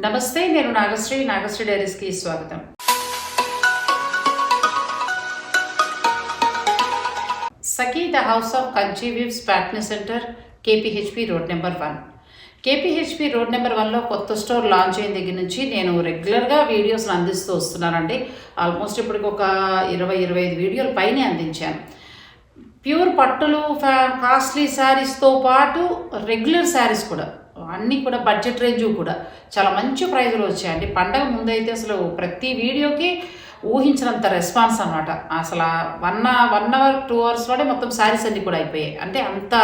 నమస్తే నేను నాగశ్రీ. నాగశ్రీ డైరీస్కి స్వాగతం. Sakhi the house of Kanchi Patny centre KPHB road number one. KPHB road number వన్లో కొత్త స్టోర్ లాంచ్ అయిన దగ్గర నుంచి నేను రెగ్యులర్గా వీడియోస్ని అందిస్తూ వస్తున్నానండి. ఆల్మోస్ట్ ఇప్పటికి ఒక ఇరవై ఇరవై ఐదు వీడియోలు పైనే అందించాను. ప్యూర్ పట్టులు ఫ్యా- కాస్ట్లీ శారీస్తో పాటు రెగ్యులర్ శారీస్ కూడా. అన్నీ కూడా బడ్జెట్ రేంజ్ కూడా. చాలా మంచి ప్రైజులు వచ్చాయండి. పండగ ముందైతే అసలు ప్రతి వీడియోకి ఊహించినంత రెస్పాన్స్ అనమాట అసలు వన్ వన్ అవర్ టూ అవర్స్లోనే మొత్తం శారీస్ అన్నీ కూడా అయిపోయాయి. అంటే అంత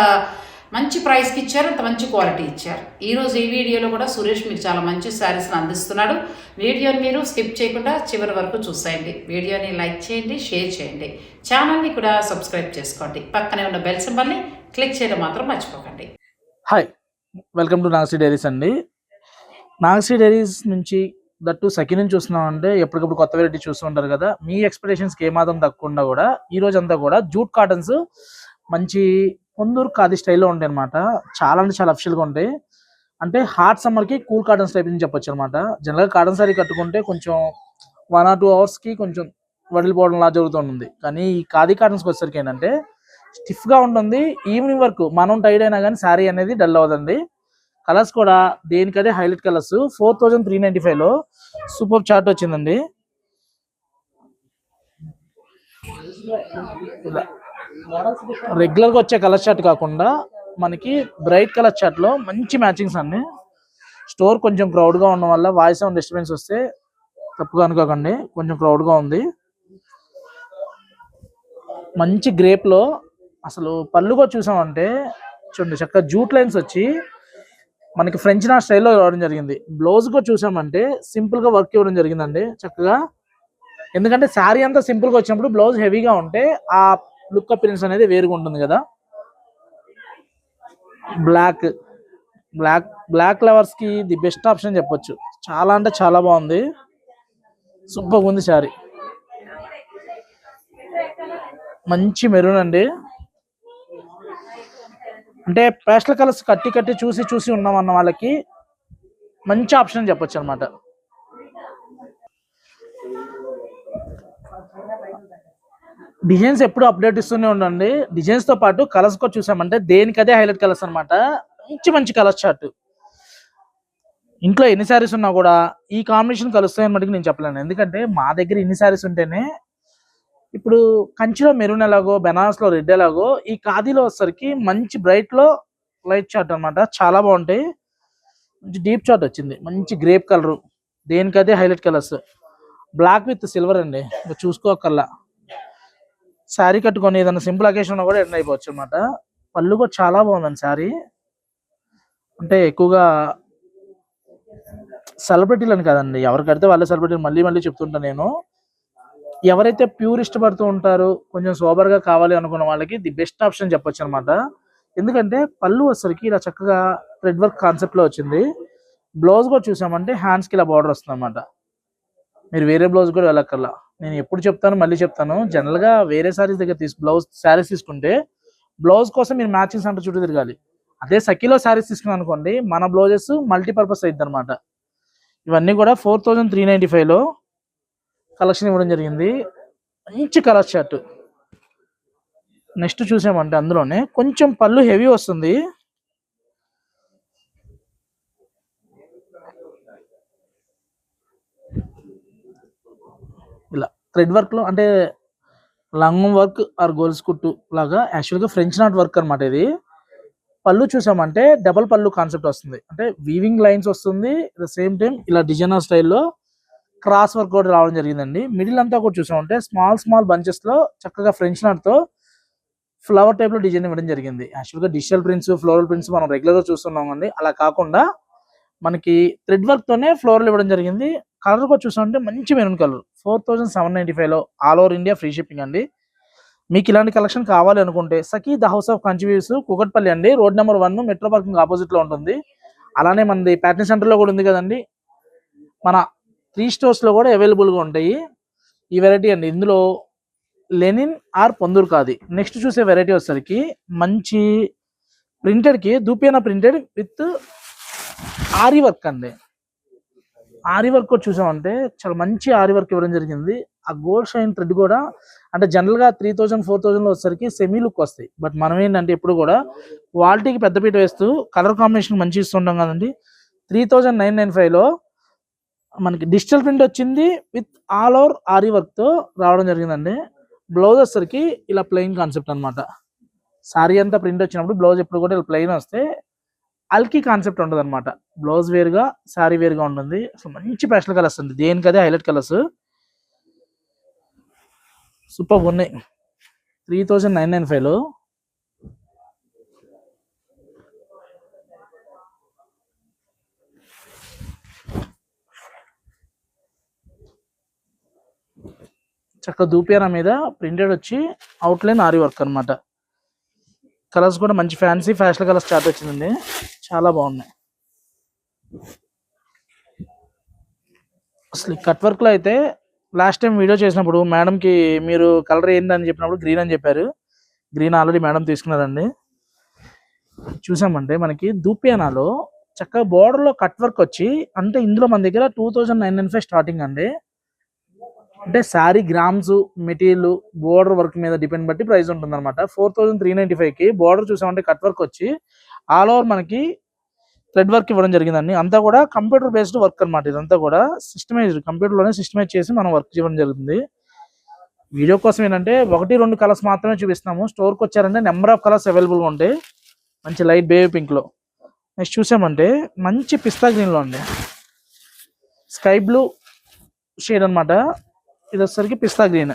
మంచి ప్రైస్కి ఇచ్చారు అంత మంచి క్వాలిటీ ఇచ్చారు. ఈరోజు ఈ వీడియోలో కూడా సురేష్ మీకు చాలా మంచి శారీస్ని అందిస్తున్నాడు. వీడియోని మీరు స్కిప్ చేయకుండా చివరి వరకు చూసేయండి. వీడియోని లైక్ చేయండి షేర్ చేయండి. ఛానల్ని కూడా సబ్స్క్రైబ్ చేసుకోండి. పక్కనే ఉన్న బెల్ సింబల్ని క్లిక్ చేయడం మాత్రం మర్చిపోకండి. Hi welcome to Nagasri diaries అండి. నాగశ్రీ డైరీస్ నుంచి దట్టు సెకండ్ నుంచి చూస్తున్నాం అంటే ఎప్పటికప్పుడు కొత్త వెరైటీ చూస్తూ ఉంటారు కదా. మీ ఎక్స్పెక్టేషన్స్కి ఏమాత్రం తక్కువకుండా కూడా ఈ రోజు అంతా కూడా జూట్ కాటన్స్ మంచి పొందూరు ఖాదీ స్టైల్లో ఉంటాయి అనమాట చాలా అంటే చాలా అఫిషియల్గా ఉంటాయి. అంటే హాట్ సమ్మర్కి కూల్ కాటన్స్ టైప్ నుంచి చెప్పొచ్చు అనమాట జనరల్గా కాటన్ సారీ కట్టుకుంటే కొంచెం వన్ ఆర్ టూ అవర్స్కి కొంచెం వడిలిపోవడం లా జరుగుతుంది కానీ ఈ ఖాదీ కాటన్స్కి వచ్చేసరికి ఏంటంటే స్టిఫ్గా ఉంటుంది. ఈవినింగ్ వరకు మనం టైడ్ అయినా కానీ శారీ అనేది డల్ అవ్వదండి కలర్స్ కూడా దేనికదే highlight colours. Four thousand three ninety ఫైవ్లో సూపర్ చార్ట్ వచ్చిందండి. రెగ్యులర్గా వచ్చే కలర్ చార్ట్ కాకుండా మనకి బ్రైట్ కలర్ చార్ట్లో మంచి మ్యాచింగ్స్ అన్ని స్టోర్ కొంచెం క్రౌడ్గా ఉండడం వల్ల వాయిస్ సౌండ్ డిస్టర్బెన్స్ వస్తే తప్పుగా అనుకోకండి. కొంచెం క్రౌడ్గా ఉంది. మంచి గ్రేప్లో అసలు పళ్ళుగా చూసామంటే చూడండి చక్కగా జూట్ లైన్స్ వచ్చి మనకి ఫ్రెంచ్ నా స్టైల్లో ఇవ్వడం జరిగింది. బ్లౌజ్ కూడా చూసామంటే సింపుల్గా వర్క్ ఇవ్వడం జరిగిందండి. చక్కగా ఎందుకంటే శారీ అంతా సింపుల్గా వచ్చినప్పుడు బ్లౌజ్ హెవీగా ఉంటే ఆ లుక్ అపిరెన్స్ అనేది వేరుగా ఉంటుంది కదా. బ్లాక్ బ్లాక్ బ్లాక్ లవర్స్కి ది బెస్ట్ ఆప్షన్ చెప్పొచ్చు. చాలా అంటే చాలా బాగుంది. సూపర్గా ఉంది శారీ మంచి మెరూన్ అండి. అంటే పేస్టల్ కలర్స్ కట్టి కట్టి చూసి చూసి ఉన్నాం అన్న వాళ్ళకి మంచి ఆప్షన్ అని చెప్పొచ్చు అనమాట డిజైన్స్ ఎప్పుడు అప్డేట్ ఇస్తూనే ఉండండి. డిజైన్స్తో పాటు కలర్స్ కూడా చూసామంటే దేనికదే హైలైట్ కలర్స్ అనమాట మంచి మంచి కలర్స్ చార్ట్ ఇంట్లో ఎన్ని శారీస్ ఉన్నా కూడా ఈ కాంబినేషన్ కలుస్తాయని మటుకు నేను చెప్పలేను. ఎందుకంటే మా దగ్గర ఇన్ని శారీస్ ఉంటేనే ఇప్పుడు కంచిలో మెరూన్ ఎలాగో బెనారస్లో రెడ్ ఎలాగో ఈ ఖాదీలో వచ్చేసరికి మంచి బ్రైట్లో లైట్ చార్ట్ అనమాట చాలా బాగుంటాయి. మంచి డీప్ చార్ట్ వచ్చింది. మంచి grape colour దేనికదే highlight colours black with silver అండి. ఇంకా చూసుకోకల్లా. శారీ కట్టుకొని ఏదైనా సింపుల్ అకేషన్ ఉన్నా కూడా ఎండ్ అయిపోవచ్చు అనమాట పళ్ళు కూడా చాలా బాగుందండి శారీ. అంటే ఎక్కువగా సెలబ్రిటీలు కదండి. ఎవరు కడితే వాళ్ళే సెలబ్రిటీ మళ్ళీ మళ్ళీ చెప్తుంటా నేను. ఎవరైతే ప్యూర్ ఇష్టపడుతూ ఉంటారో కొంచెం సోబర్గా కావాలి అనుకున్న వాళ్ళకి ది బెస్ట్ ఆప్షన్ చెప్పొచ్చు అనమాట ఎందుకంటే పళ్ళు వచ్చరికి ఇలా చక్కగా థ్రెడ్ వర్క్ కాన్సెప్ట్లో వచ్చింది. బ్లౌజ్ కూడా చూసామంటే హ్యాండ్స్కి ఇలా బార్డర్ వస్తుంది అనమాట మీరు వేరే బ్లౌజ్ కూడా వెళ్ళక్కర్లా. నేను ఎప్పుడు చెప్తాను మళ్ళీ చెప్తాను. జనరల్గా వేరే శారీస్ దగ్గర తీసు బ్లౌజ్ శారీస్ తీసుకుంటే బ్లౌజ్ కోసం మీరు మ్యాచింగ్ సెంటర్ చుట్టూ తిరగాలి. అదే సఖీలో శారీస్ తీసుకున్నాను అనుకోండి మన బ్లౌజెస్ మల్టీపర్పస్ అయింది అనమాట ఇవన్నీ కూడా ఫోర్ థౌజండ్ త్రీ నైంటీ ఫైవ్లో కలెక్షన్ ఇవ్వడం జరిగింది. మంచి కలర్ షర్ట్. నెక్స్ట్ చూసామంటే అందులోనే కొంచెం పళ్ళు హెవీ వస్తుంది. ఇలా థ్రెడ్ వర్క్లో అంటే లంగ్ వర్క్ ఆర్ గోల్స్ కుట్టు లాగా యాక్చువల్గా ఫ్రెంచ్ నాట్ వర్క్ అన్నమాట ఇది. పళ్ళు చూసామంటే డబల్ పళ్ళు కాన్సెప్ట్ వస్తుంది. అంటే వీవింగ్ లైన్స్ వస్తుంది. ద సేమ్ టైం ఇలా డిజైనర్ స్టైల్లో క్రాస్ వర్క్ కూడా రావడం జరిగిందండి. మిడిల్ అంతా కూడా చూసామంటే స్మాల్ స్మాల్ బంచెస్లో చక్కగా ఫ్రెంచ్ నాట్తో ఫ్లవర్ టైప్లో డిజైన్ ఇవ్వడం జరిగింది. యాక్చువల్గా డిజిటల్ ప్రింట్స్ ఫ్లోరల్ ప్రింట్స్ మనం రెగ్యులర్గా చూస్తున్నాం అండి అలా కాకుండా మనకి థ్రెడ్ వర్క్ తోనే ఫ్లోరల్ ఇవ్వడం జరిగింది. కలర్ కూడా చూసామంటే మంచి maroon colour four thousand seven ninety ఫైవ్లో all over India free shipping అండి. మీకు ఇలాంటి కలెక్షన్ కావాలి అనుకుంటే Sakhi the house of Kanchi weaves Kukatpally అండి. Road number one metro parking ఆపోజిట్లో ఉంటుంది. అలానే మనది ప్యాటర్న్ సెంటర్లో కూడా ఉంది కదండి. మన త్రీ స్టోర్స్లో కూడా అవైలబుల్గా ఉంటాయి. ఈ వెరైటీ అండి. ఇందులో లెనిన్ ఆర్ పొందూరు కాది నెక్స్ట్ చూసే వెరైటీ వచ్చేసరికి మంచి ప్రింటెడ్కి దూపేనా ప్రింటెడ్ విత్ ఆరి వర్క్ అండి. ఆరి వర్క్ కూడా చూసామంటే చాలా మంచి ఆరి వర్క్ ఇవ్వడం జరిగింది. ఆ గోల్డ్ షైన్ థ్రెడ్ కూడా అంటే జనరల్గా త్రీ థౌసండ్ ఫోర్ థౌజండ్లో వచ్చేసరికి సెమీ లుక్ వస్తాయి. బట్ మనం ఏంటంటే ఎప్పుడు కూడా క్వాలిటీకి పెద్దపీట వేస్తూ కలర్ కాంబినేషన్ మంచి ఇస్తుంటాం కదండి. త్రీ థౌజండ్ నైన్ నైన్ ఫైవ్లో మనకి డిజిటల్ ప్రింట్ వచ్చింది విత్ ఆల్ ఓవర్ ఆరి వర్క్తో రావడం జరిగిందండి. బ్లౌజ్ వచ్చేసరికి ఇలా ప్లెయిన్ కాన్సెప్ట్ అనమాట సారీ అంతా ప్రింట్ వచ్చినప్పుడు బ్లౌజ్ ఎప్పుడు కూడా ఇలా ప్లెయిన్ వస్తే అల్కీ కాన్సెప్ట్ ఉంటుంది అనమాట బ్లౌజ్ వేరుగా శారీ వేరుగా ఉంటుంది. అసలు మంచి పేస్టల్ కలర్స్ అండి. దేనికదే హైలైట్ కలర్స్ సూపర్ ఉన్నాయి. త్రీ థౌజండ్ నైన్ నైన్ ఫైవ్లో చక్క దూపియానా మీద ప్రింటెడ్ వచ్చి అవుట్లైన్ ఆరి వర్క్ అన్నమాట. కలర్స్ కూడా మంచి ఫ్యాన్సీ ఫ్యాషన్ కలర్స్ స్టార్ట్ వచ్చిందండి. చాలా బాగున్నాయి. అసలు కట్ వర్క్లో అయితే లాస్ట్ టైం వీడియో చేసినప్పుడు మేడంకి మీరు కలర్ ఏందని చెప్పినప్పుడు గ్రీన్ అని చెప్పారు. గ్రీన్ ఆల్రెడీ మేడం తీసుకున్నారండి. చూసామంటే మనకి దూపియానాలో చక్కగా బోర్డర్లో కట్ వర్క్ వచ్చి అంటే ఇందులో మన దగ్గర two thousand nine nine five starting అండి. అంటే sari grams material border work మీద డిపెండ్ బట్టి ప్రైస్ ఉంటుంది అనమాట ఫోర్ థౌసండ్ త్రీ నైంటీ ఫైవ్కి బోర్డర్ చూసామంటే కట్ వర్క్ వచ్చి ఆల్ ఓవర్ మనకి థ్రెడ్ వర్క్ ఇవ్వడం జరిగిందండి. అంతా కూడా కంప్యూటర్ బేస్డ్ వర్క్ అన్నమాట. ఇదంతా కూడా సిస్టమైజ్డ్ కంప్యూటర్లోనే సిస్టమైజ్ చేసి మనం వర్క్ చేయడం జరుగుతుంది. వీడియో కోసం ఏంటంటే ఒకటి రెండు కలర్స్ మాత్రమే చూపిస్తున్నాము. స్టోర్కి వచ్చారంటే నెంబర్ ఆఫ్ కలర్స్ అవైలబుల్గా ఉంటాయి. మంచి లైట్ బేబీ పింక్లో నెక్స్ట్ చూసామంటే మంచి పిస్తా గ్రీన్లో అండి. స్కై బ్లూ షేడ్ అనమాట ఇది వచ్చేసరికి పిస్తా గ్రీన్.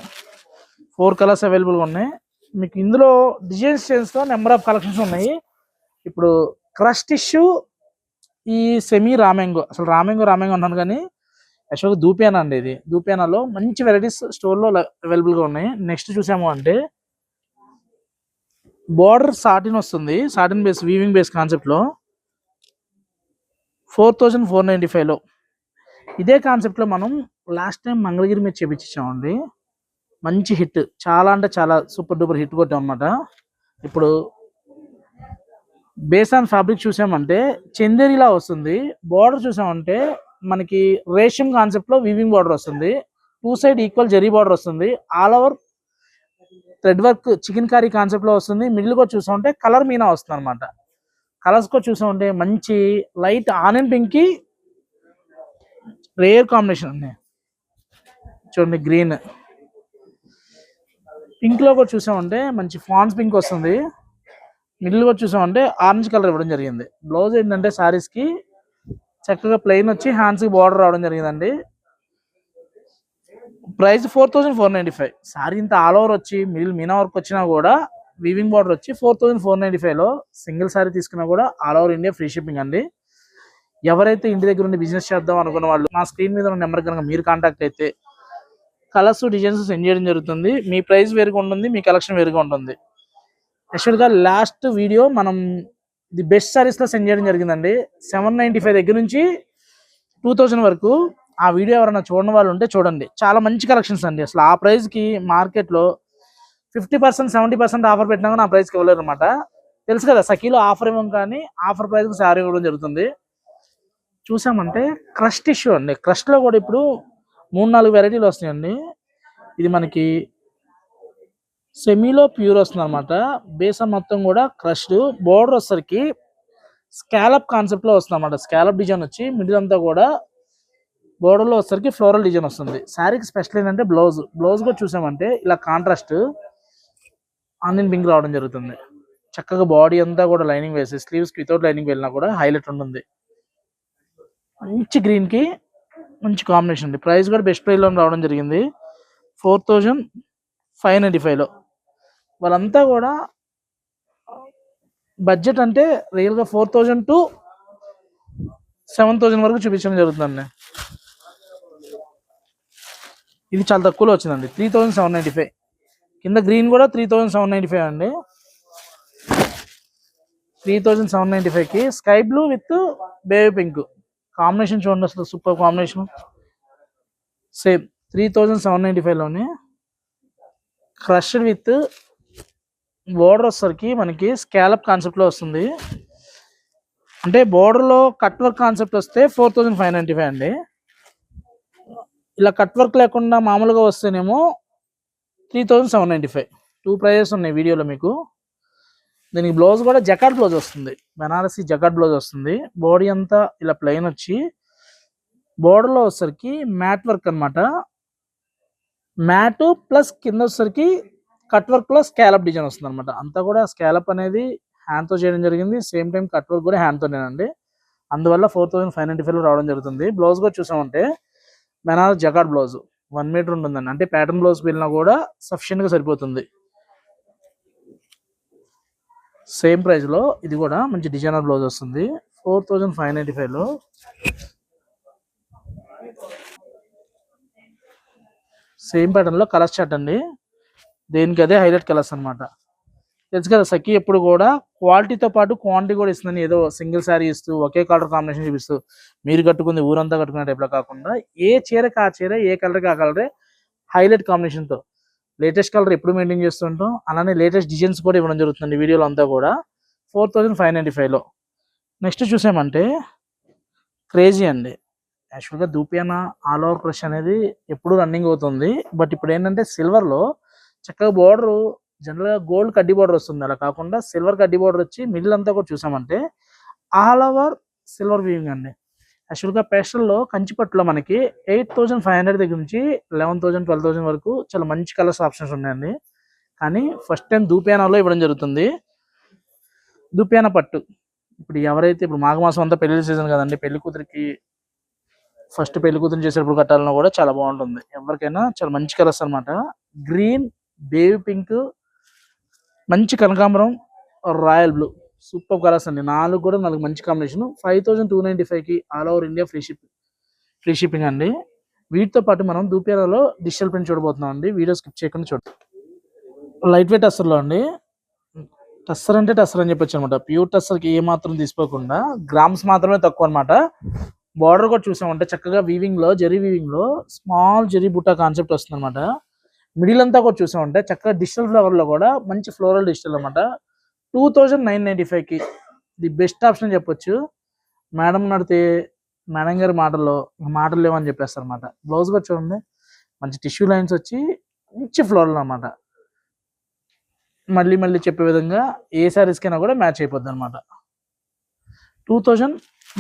ఫోర్ కలర్స్ అవైలబుల్గా ఉన్నాయి. మీకు ఇందులో డిజైన్స్ చేస్తో నెంబర్ ఆఫ్ కలెక్షన్స్ ఉన్నాయి. ఇప్పుడు క్రష్ టిష్యూ ఈ సెమీ రామెంగో అసలు రామెంగో రామెంగో అన్నాను కానీ యాక్చువల్గా దూపియానా అండి ఇది. దూపియానాలో మంచి వెరైటీస్ స్టోర్లో అవైలబుల్గా ఉన్నాయి. నెక్స్ట్ చూసాము అంటే బార్డర్ సాటిన్ వస్తుంది. సాటిన్ బేస్ వీవింగ్ బేస్ కాన్సెప్ట్లో ఫోర్ థౌజండ్ ఫోర్ నైంటీ ఫైవ్లో ఇదే కాన్సెప్ట్లో మనం లాస్ట్ టైం మంగళగిరి మీద చేపించామండి మంచి హిట్ చాలా అంటే చాలా సూపర్ డూపర్ హిట్ కొట్టాం అనమాట ఇప్పుడు బేస్ ఆన్ ఫ్యాబ్రిక్ చూసామంటే చందేరిలా వస్తుంది. బార్డర్ చూసామంటే మనకి రేషం కాన్సెప్ట్లో వీవింగ్ బార్డర్ వస్తుంది. Two side equal zari border వస్తుంది. All over thread work chikankari కాన్సెప్ట్లో వస్తుంది. మిడిల్ కూడా చూసామంటే కలర్ మీనా వస్తుంది అనమాట కలర్స్ కూడా చూసామంటే మంచి లైట్ ఆనియన్ పింక్కి రేర్ కాంబినేషన్ ఉంది చూడండి గ్రీన్ పింక్లో కూడా చూసామంటే మంచి ఫాన్స్ పింక్ వస్తుంది. మిడిల్ కూడా చూసామంటే ఆరెంజ్ కలర్ ఇవ్వడం జరిగింది. బ్లౌజ్ ఏంటంటే శారీస్కి చక్కగా ప్లెయిన్ వచ్చి హ్యాండ్స్కి బార్డర్ రావడం జరిగిందండి. Price four thousand four ninety five sari ఇంత ఆల్ ఓవర్ వచ్చి మిడిల్ మీనా వర్క్ వచ్చినా కూడా వీవింగ్ బార్డర్ వచ్చి ఫోర్ థౌసండ్ ఫోర్ నైంటీ ఫైవ్లో సింగిల్ శారీ తీసుకున్నా కూడా all over India free shipping అండి. ఎవరైతే ఇంటి దగ్గర ఉండి బిజినెస్ చేద్దాం అనుకున్న వాళ్ళు మా స్క్రీన్ మీద ఉన్న నెంబర్ కనుక మీరు కాంటాక్ట్ అయితే కలర్స్ డిజైన్స్ సెండ్ చేయడం జరుగుతుంది. మీ ప్రైస్ వేరుగా ఉంటుంది మీ కలెక్షన్ వేరుగా ఉంటుంది. యాక్చువల్గా లాస్ట్ వీడియో మనం ది బెస్ట్ సారీస్లో సెండ్ చేయడం జరిగిందండి. సెవెన్ నైన్టీ ఫైవ్ దగ్గర నుంచి టూ థౌజండ్ వరకు ఆ వీడియో ఎవరైనా చూడని వాళ్ళు ఉంటే చూడండి. చాలా మంచి కలెక్షన్స్ అండి. అసలు ఆ ప్రైస్కి మార్కెట్లో fifty percent seventy percent offer పెట్టినా కూడా ఆ ప్రైస్కి ఇవ్వలేరు అనమాట తెలుసు కదా సఖీలో ఆఫర్ ఇవ్వం కానీ ఆఫర్ ప్రైస్కి శారీ ఇవ్వడం జరుగుతుంది. చూసామంటే క్రష్ ఇష్యూ అండి. క్రష్లో కూడా ఇప్పుడు మూడు నాలుగు వెరైటీలు వస్తున్నాయండి. ఇది మనకి సెమీలో ప్యూర్ వస్తుంది అనమాట బేసం మొత్తం కూడా క్రష్డ్ బోర్డర్ వచ్చేసరికి స్కాలప్ కాన్సెప్ట్లో వస్తుంది అనమాట స్కాలప్ డిజైన్ వచ్చి మిడిల్ అంతా కూడా బోర్డర్లో లో వచ్చేసరికి ఫ్లోరల్ డిజైన్ వస్తుంది. శారీకి స్పెషల్ ఏంటంటే బ్లౌజ్ బ్లౌజ్ కూడా చూసామంటే ఇలా కాంట్రాస్ట్ ఆనియన్ పింక్ రావడం జరుగుతుంది. చక్కగా బాడీ అంతా కూడా లైనింగ్ వేసి స్లీవ్స్కి వితౌట్ లైనింగ్ వెళ్ళినా కూడా హైలైట్ ఉంటుంది. మంచి గ్రీన్కి మంచి కాంబినేషన్ ఉంది ప్రైస్ కూడా బెస్ట్ ప్రైస్లో రావడం జరిగింది. ఫోర్ థౌజండ్ ఫైవ్ నైంటీ ఫైవ్లో వాళ్ళంతా కూడా బడ్జెట్ అంటే రియల్గా four thousand to seven thousand వరకు చూపించడం జరుగుతుందండి. ఇది చాలా తక్కువలో వచ్చిందండి. Three thousand seven ninety five. కింద గ్రీన్ కూడా three thousand seven ninety five అండి. త్రీ థౌజండ్ సెవెన్ నైంటీ ఫైవ్కి sky blue with baby pink. Combination చూడండి అసలు super combination. Same three thousand seven ninety ఫైవ్లోనే crushed with border వచ్చేసరికి మనకి scallop కాన్సెప్ట్లో వస్తుంది. అంటే బోర్డర్లో కట్ వర్క్ కాన్సెప్ట్ వస్తే four thousand five ninety five అండి. ఇలా కట్ వర్క్ లేకుండా మామూలుగా వస్తేనేమో three thousand seven ninety five. Two prices ఉన్నాయి వీడియోలో మీకు. దీనికి బ్లౌజ్ కూడా జకాడ్ బ్లౌజ్ వస్తుంది. బెనారసీ జకాడ్ బ్లౌజ్ వస్తుంది. బాడీ అంతా ఇలా ప్లెయిన్ వచ్చి బోర్డర్లో వచ్చేసరికి మ్యాట్ వర్క్ అనమాట మ్యాట్ ప్లస్ కింద వచ్చేసరికి కట్ వర్క్లో స్కాలప్ డిజైన్ వస్తుంది అనమాట అంతా కూడా స్కాలప్ అనేది హ్యాండ్తో చేయడం జరిగింది. సేమ్ టైం కట్ వర్క్ కూడా హ్యాండ్తోనేనండి అందువల్ల four thousand five ninety five రావడం జరుగుతుంది. బ్లౌజ్ కూడా చూసామంటే Banaras jacquard blouse one metre ఉంటుందండి. అంటే ప్యాటర్న్ బ్లౌజ్ వెళ్ళినా కూడా సఫిషియెంట్గా సరిపోతుంది. సేమ్ ప్రైస్లో ఇది కూడా మంచి డిజైనర్ బ్లౌజ్ వస్తుంది. ఫోర్ థౌజండ్ ఫైవ్ నైంటీ ఫైవ్లో సేమ్ ప్యాటర్న్లో కలర్స్ కలర్ అండి. దేనికి అదే హైలైట్ కలర్స్ అన్నమాట. తెలుసు కదా సఖీ ఎప్పుడు కూడా క్వాలిటీతో పాటు క్వాంటిటీ కూడా ఇస్తుందని ఏదో సింగిల్ శారీ ఇస్తూ ఒకే కలర్ కాంబినేషన్ చూపిస్తూ మీరు కట్టుకుంది ఊరంతా కట్టుకునే టైప్లో కాకుండా ఏ చీరకి ఆ చీర ఏ కలర్కి ఆ కలరే హైలైట్ కాంబినేషన్తో లేటెస్ట్ కలర్ ఎప్పుడు మెయింటైన్ చేస్తుంటాం. అలానే లేటెస్ట్ డిజైన్స్ కూడా ఇవ్వడం జరుగుతుంది వీడియోలో అంతా కూడా. ఫోర్ థౌజండ్ ఫైవ్ నైంటీ ఫైవ్లో నెక్స్ట్ చూసామంటే క్రేజీ అండి. యాక్చువల్గా దూపియానా ఆల్ ఓవర్ క్రష్ అనేది ఎప్పుడు రన్నింగ్ అవుతుంది. బట్ ఇప్పుడు ఏంటంటే సిల్వర్లో చక్కగా బోర్డర్ జనరల్గా గోల్డ్ కడ్డీ బోర్డర్ వస్తుంది. అలా కాకుండా సిల్వర్ కడ్డీ బోర్డర్ వచ్చి మిడిల్ అంతా కూడా చూసామంటే ఆల్ ఓవర్ సిల్వర్ వీవింగ్ అండి. యాక్చువల్గా పేస్టల్లో కంచిపట్టులో మనకి ఎయిట్ థౌజండ్ ఫైవ్ హండ్రెడ్ దగ్గర నుంచి లెవెన్ థౌజండ్ ట్వెల్వ్ థౌజండ్ వరకు చాలా మంచి కలర్స్ ఆప్షన్స్ ఉన్నాయండి. కానీ ఫస్ట్ టైం దూపియానాలో ఇవ్వడం జరుగుతుంది. దూపియానా పట్టు. ఇప్పుడు ఎవరైతే ఇప్పుడు మాఘమాసం అంతా పెళ్ళి సీజన్ కదండి పెళ్ళి కూతురికి ఫస్ట్ పెళ్ళి కూతురు చేసేటప్పుడు కట్టాలన్నా కూడా చాలా బాగుంటుంది. ఎవరికైనా చాలా మంచి కలర్స్ అన్నమాట. గ్రీన్ బేబీ పింక్ మంచి కనకాంబరం రాయల్ బ్లూ. సూపర్ కలర్స్ అండి. నాలుగు కూడా నాలుగు మంచి combination. Five thousand two ninety కి all over India free shipping free shipping అండి. వీటితో పాటు మనం దూపేరాలో డిజిటల్ ప్రింట్ చూడబోతున్నాం అండి. వీడియో స్కిప్ చేయకుండా చూడండి లైట్ వెయిట్ టస్సర్లో అండి. టస్సర్ అంటే టస్సర్ అని చెప్పొచ్చు అనమాట. ప్యూర్ టస్సర్కి ఏ మాత్రం తీసుకోకుండా గ్రామ్స్ మాత్రమే తక్కువ అనమాట. బార్డర్ కూడా చూసామంటే చక్కగా వీవింగ్లో వీవింగ్లో వీవింగ్లో స్మాల్ జెరీ బుట్ట కాన్సెప్ట్ వస్తుంది అనమాట మిడిల్ అంతా కూడా చూసామంటే చక్కగా డిజిటల్ ఫ్లవర్లో కూడా మంచి ఫ్లోరల్ డిజిటల్ అనమాట. టూ థౌజండ్ నైన్ నైంటీ ఫైవ్కి ది బెస్ట్ ఆప్షన్ అని చెప్పొచ్చు. మేడం నడితే మేడం గారి మాటల్లో మాటలు లేవని చెప్పేస్తారు అనమాట బ్లౌజ్ కూడా చూడండి. మంచి టిష్యూ లైన్స్ వచ్చి మంచి ఫ్లోరల్ అనమాట మళ్ళీ మళ్ళీ చెప్పే విధంగా ఏ సారీస్కైనా కూడా మ్యాచ్ అయిపోద్ది అనమాట టూ థౌజండ్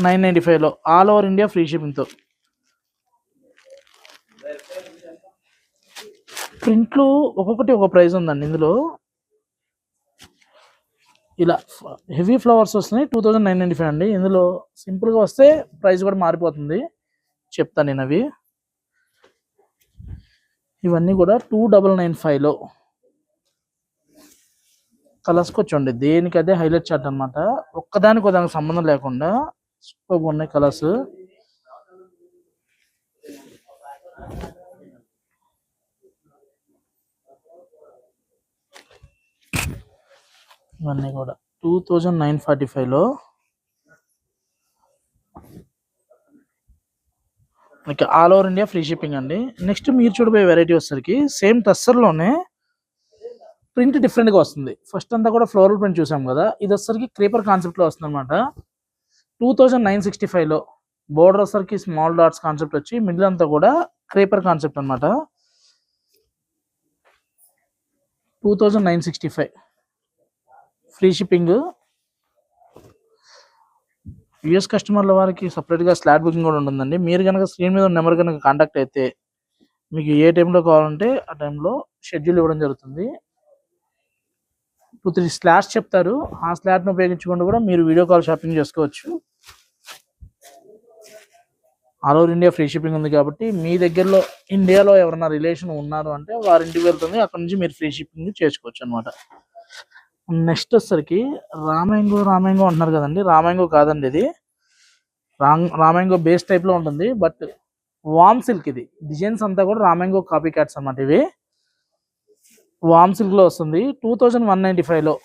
నైన్ నైన్టీ ఫైవ్లో ఆల్ ఓవర్ ఇండియా ఫ్రీ షిప్పింగ్తో. ప్రింట్లు ఒక్కొక్కటి ఒక ప్రైస్ ఉందండి ఇందులో. ఇలా హెవీ ఫ్లవర్స్ వస్తున్నాయి two thousand nine ninety five అండి. ఇందులో సింపుల్గా వస్తే ప్రైస్ కూడా మారిపోతుంది. చెప్తాను నేను అవి. ఇవన్నీ కూడా టూ డబల్ నైన్ ఫైవ్లో కలర్స్కి వచ్చండి దేనికి అదే హైలైట్ చార్ట్ అనమాట ఒక్కదానికి ఒకదానికి సంబంధం లేకుండా సూపర్గా ఉన్నాయి కలర్స్. ఇవన్నీ కూడా. టూ థౌజండ్ నైన్ ఫార్టీ ఫైవ్లో మీకు all over India free shipping అండి. నెక్స్ట్ మీరు చూడబోయే వెరైటీ వచ్చేసరికి సేమ్ టస్సర్లోనే ప్రింట్ డిఫరెంట్గా వస్తుంది. ఫస్ట్ అంతా కూడా ఫ్లోరల్ ప్రింట్ చూసాం కదా. ఇది వచ్చేసరికి క్రీపర్ కాన్సెప్ట్లో వస్తుంది అనమాట టూ థౌజండ్ నైన్ సిక్స్టీ ఫైవ్లో బోర్డర్ వచ్చేసరికి స్మాల్ డాట్స్ కాన్సెప్ట్ వచ్చి మిడిల్ అంతా కూడా క్రీపర్ కాన్సెప్ట్ అనమాట two thousand nine sixty five free shipping. US కస్టమర్ల వారికి సపరేట్గా స్లాట్ బుకింగ్ కూడా ఉంటుందండి. మీరు కనుక స్క్రీన్ మీద నెంబర్ కనుక కాంటాక్ట్ అయితే మీకు ఏ టైంలో కావాలంటే ఆ టైంలో షెడ్యూల్ ఇవ్వడం జరుగుతుంది. టూ త్రీ స్లాట్స్ చెప్తారు. ఆ స్లాట్ను ఉపయోగించుకుంటూ కూడా మీరు వీడియో కాల్ షాపింగ్ చేసుకోవచ్చు. All over India free shipping ఉంది కాబట్టి మీ దగ్గరలో ఇండియాలో ఎవరైనా రిలేషన్ ఉన్నారు అంటే వారింటికి వెళ్తుంది. అక్కడ నుంచి మీరు ఫ్రీ షిప్పింగ్ చేసుకోవచ్చు అనమాట నెక్స్ట్ వచ్చేసరికి రామాంగో రామాంగో అంటున్నారు కదండి. రామాంగో కాదండి ఇది. రాంగ్ రామాంగో బేస్ టైప్లో ఉంటుంది. బట్ వామ్ సిల్క్ ఇది. డిజైన్స్ అంతా కూడా రామాంగో కాపీ క్యాట్స్ అన్నమాట ఇవి. వామ్ సిల్క్లో వస్తుంది. టూ థౌజండ్ వన్ నైన్టీ ఫైవ్లో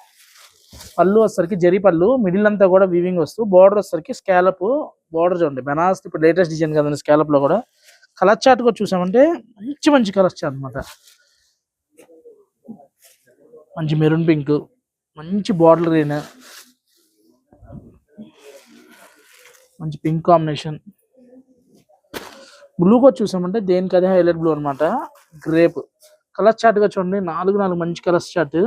పళ్ళు వచ్చేసరికి జరి పళ్ళు మిడిల్ అంతా కూడా వీవింగ్ వస్తూ బార్డర్ వచ్చేసరికి స్కాలప్ బార్డర్ చూడండి. బెనారస్ ఇప్పుడు లేటెస్ట్ డిజైన్ కదండి స్కాలప్లో కూడా. కలర్ చార్ట్ కూడా చూసామంటే మంచి మంచి కలర్ చార్ట్ అనమాట మంచి మెరూన్ పింక్ మంచి బార్డర్ గ్రీన్ మంచి పింక్ కాంబినేషన్. బ్లూ కూడా చూసామంటే దేనికి అదే హైలైట్ బ్లూ అన్నమాట. గ్రేప్ కలర్ చార్ట్గా చూడండి నాలుగు నాలుగు మంచి colours chart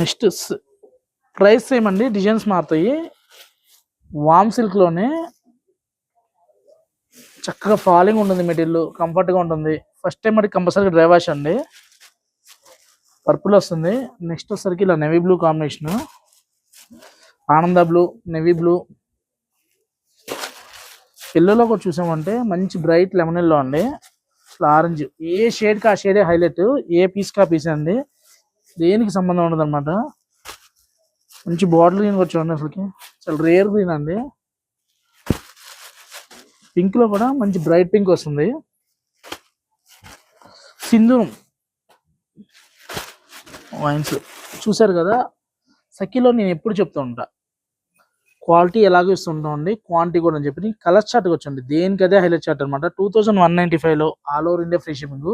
next price same అండి డిజైన్స్ మారుతాయి. వామ్ సిల్క్లోనే చక్కగా ఫాలింగ్ ఉంటుంది మెటీరియల్ కంఫర్ట్గా ఉంటుంది. ఫస్ట్ టైం మరి కంపల్సరీగా డ్రై వాష్ అండి. పర్పుల్ వస్తుంది. నెక్స్ట్ వచ్చేసరికి ఇలా నెవీ బ్లూ కాంబినేషన్ ఆనంద బ్లూ నెవీ బ్లూ ఎల్లోలో కూడా చూసామంటే మంచి బ్రైట్ లెమన్ ఎల్లో అండి. అసలు ఆరెంజ్ ఏ షేడ్కి ఆ షేడే హైలైట్ ఏ పీస్ కా పీస్ అండి? దేనికి సంబంధం ఉండదు అనమాట మంచి బాటిల్ గ్రీన్ కూడా చూడండి అసలుకి. చాలా రేర్ గ్రీన్ అండి. పింక్లో కూడా మంచి బ్రైట్ పింక్ వస్తుంది. సింధూరం వైన్స్ చూసారు కదా సఖీలో నేను ఎప్పుడు చెప్తూ ఉంటా క్వాలిటీ ఎలాగో ఇస్తుంటాం అండి క్వాంటిటీ కూడా అని చెప్పి. కలర్ చార్ట్ వచ్చండి దేనికి అదే హైలైట్ చార్ట్ అనమాట టూ థౌసండ్ వన్ నైంటీ ఫైవ్లో all over India free shipping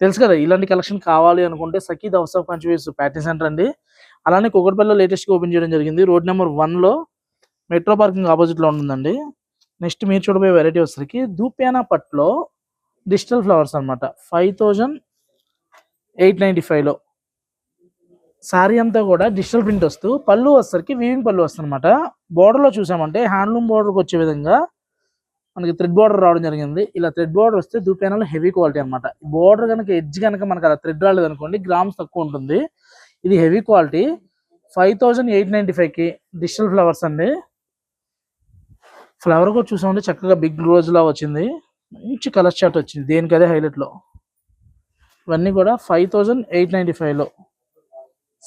తెలుసు కదా ఇలాంటి కలెక్షన్ కావాలి అనుకుంటే సఖీ హౌస్ ఆఫ్ కన్ఫ్యూస్ ప్యాటర్న్ సెంటర్ అండి. అలానే కుక్కడపల్లిలో లేటెస్ట్గా ఓపెన్ చేయడం జరిగింది. రోడ్ నెంబర్ వన్లో మెట్రో పార్కింగ్ ఆపోజిట్లో ఉంటుందండి. నెక్స్ట్ మీరు చూడబోయే వెరైటీ వచ్చేసరికి దూప్యానా పట్లో డిజిటల్ ఫ్లవర్స్ అనమాట ఫైవ్ థౌజండ్ ఎయిట్ నైంటీ ఫైవ్లో శారీ అంతా కూడా డిజిటల్ ప్రింట్ వస్తూ పళ్ళు వచ్చేసరికి వీవింగ్ పళ్ళు వస్తుంది అనమాట చూసామంటే హ్యాండ్లూమ్ బోర్డర్కి వచ్చే విధంగా మనకి థ్రెడ్ బార్డర్ రావడం జరిగింది. ఇలా థ్రెడ్ బార్డర్ వస్తే దూపేనాలో హెవీ క్వాలిటీ అనమాట బార్డర్ కనుక ఎడ్జ్ కనుక మనకి అలా థ్రెడ్ రాలేదు అనుకోండి గ్రామ్స్ తక్కువ ఉంటుంది. ఇది heavy quality five thousand eight ninety ఫైవ్కి డిజిటల్ ఫ్లవర్స్ అండి. ఫ్లవర్ కూడా చూసామంటే చక్కగా బిగ్ రోజులా వచ్చింది. మంచి కలర్ చార్ట్ వచ్చింది. దేనికి అదే ఇవన్నీ కూడా ఫైవ్ థౌజండ్ ఎయిట్ నైంటీ ఫైవ్లో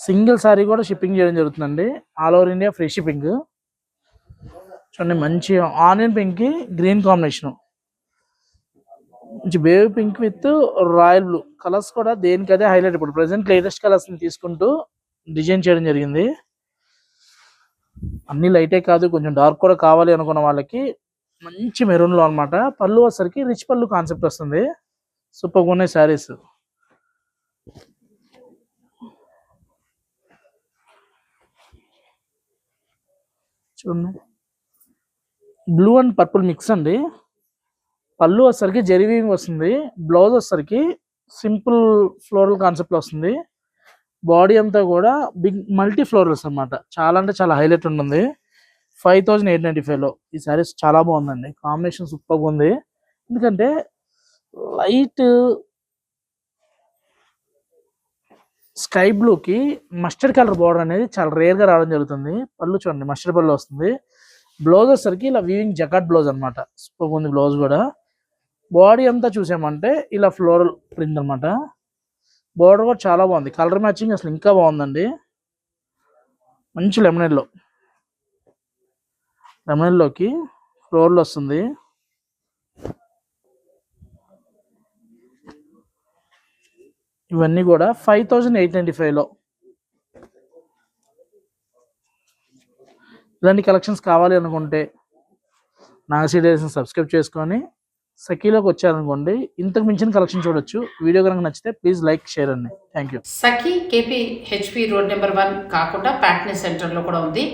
సింగిల్ సారీ కూడా షిప్పింగ్ చేయడం జరుగుతుందండి. All over India free shipping. చూడండి మంచి ఆనియన్ పింక్ గ్రీన్ కాంబినేషన్. మంచి baby pink with royal blue. Colours కూడా దేనికదే హైలైట్. ఇప్పుడు ప్రెసెంట్ లేటెస్ట్ కలర్స్ని తీసుకుంటూ డిజైన్ చేయడం జరిగింది. అన్ని లైటే కాదు కొంచెం డార్క్ కూడా కావాలి అనుకున్న వాళ్ళకి మంచి మెరూన్లో అనమాట పళ్ళు వచ్చేసరికి రిచ్ పళ్ళు కాన్సెప్ట్ వస్తుంది. సూపర్గా ఉన్నాయి శారీస్ చూడండి. బ్లూ అండ్ పర్పుల్ మిక్స్ అండి. పళ్ళు వచ్చేసరికి జెరీవింగ్ వస్తుంది. బ్లౌజ్ వచ్చేసరికి సింపుల్ ఫ్లోరల్ కాన్సెప్ట్ వస్తుంది. బాడీ అంతా కూడా బిగ్ మల్టీ ఫ్లోరల్స్ అన్నమాట. చాలా అంటే చాలా హైలైట్ ఉంటుంది. ఫైవ్ థౌజండ్ ఎయిట్ నైంటీ ఫైవ్లో ఈ శారీస్ చాలా బాగుందండి. కాంబినేషన్ సూపర్గా ఉంది. ఎందుకంటే లైట్ స్కై బ్లూకి మస్టర్డ్ కలర్ బార్డర్ అనేది చాలా రేర్గా రావడం జరుగుతుంది. పళ్ళు చూడండి మస్టర్డ్ పళ్ళు వస్తుంది. బ్లౌజ్ వచ్చేసరికి ఇలా వీవింగ్ జకాట్ బ్లౌజ్ అనమాట సూపర్ ఉంది బ్లౌజ్ కూడా. బాడీ అంతా చూసామంటే ఇలా ఫ్లోరల్ ప్రింట్ అనమాట బార్డర్ కూడా చాలా బాగుంది. కలర్ మ్యాచింగ్ అసలు ఇంకా బాగుందండి. మంచి లెమనెల్లో. లెమనెల్లోకి ఫ్లోర్లు వస్తుంది. ఇవన్నీ కూడా ఫైవ్ థౌజండ్ ఎయిట్ నైంటీ ఫైవ్లో. ఇలాంటి కలెక్షన్స్ కావాలి అనుకుంటే నాగసీ డైరీస్ని సబ్స్క్రైబ్ చేసుకొని సఖీలోకి వచ్చారనుకోండి ఇంతకు మించిన కలెక్షన్ చూడొచ్చు. వీడియో కనుక నచ్చితే ప్లీజ్ లైక్ షేర్ అండి. Thank you. Sakhi KP HP road number one కాకుండా ప్యాట్నీ సెంటర్లో కూడా ఉంది.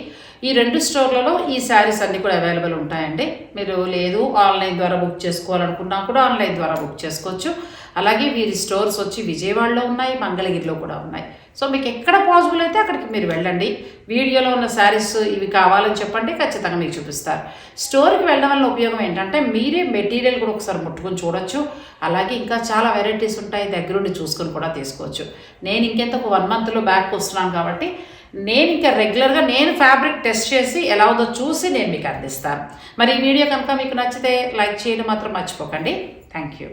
ఈ రెండు స్టోర్లలో ఈ శారీస్ అన్నీ కూడా అవైలబుల్ ఉంటాయండి. మీరు లేదు ఆన్లైన్ ద్వారా బుక్ చేసుకోవాలనుకున్నా కూడా ఆన్లైన్ ద్వారా బుక్ చేసుకోవచ్చు. అలాగే వీరి స్టోర్స్ వచ్చి విజయవాడలో ఉన్నాయి మంగళగిరిలో కూడా ఉన్నాయి. సో మీకు ఎక్కడ పాసిబుల్ అయితే అక్కడికి మీరు వెళ్ళండి. వీడియోలో ఉన్న శారీస్ ఇవి కావాలని చెప్పండి ఖచ్చితంగా మీకు చూపిస్తారు. స్టోర్కి వెళ్ళడం వల్ల ఉపయోగం ఏంటంటే మీరే మెటీరియల్ కూడా ఒకసారి ముట్టుకొని చూడొచ్చు. అలాగే ఇంకా చాలా వెరైటీస్ ఉంటాయి దగ్గరుండి చూసుకొని కూడా తీసుకోవచ్చు. నేను ఇంకెంత ఒక వన్ మంత్లో బ్యాక్ వస్తున్నాను కాబట్టి నేను ఇంకా రెగ్యులర్గా నేను ఫ్యాబ్రిక్ టెస్ట్ చేసి ఎలా ఉందో చూసి నేను మీకు అందిస్తాను. మరి ఈ వీడియో కనుక మీకు నచ్చితే లైక్ చేయడం మాత్రం మర్చిపోకండి. Thank you.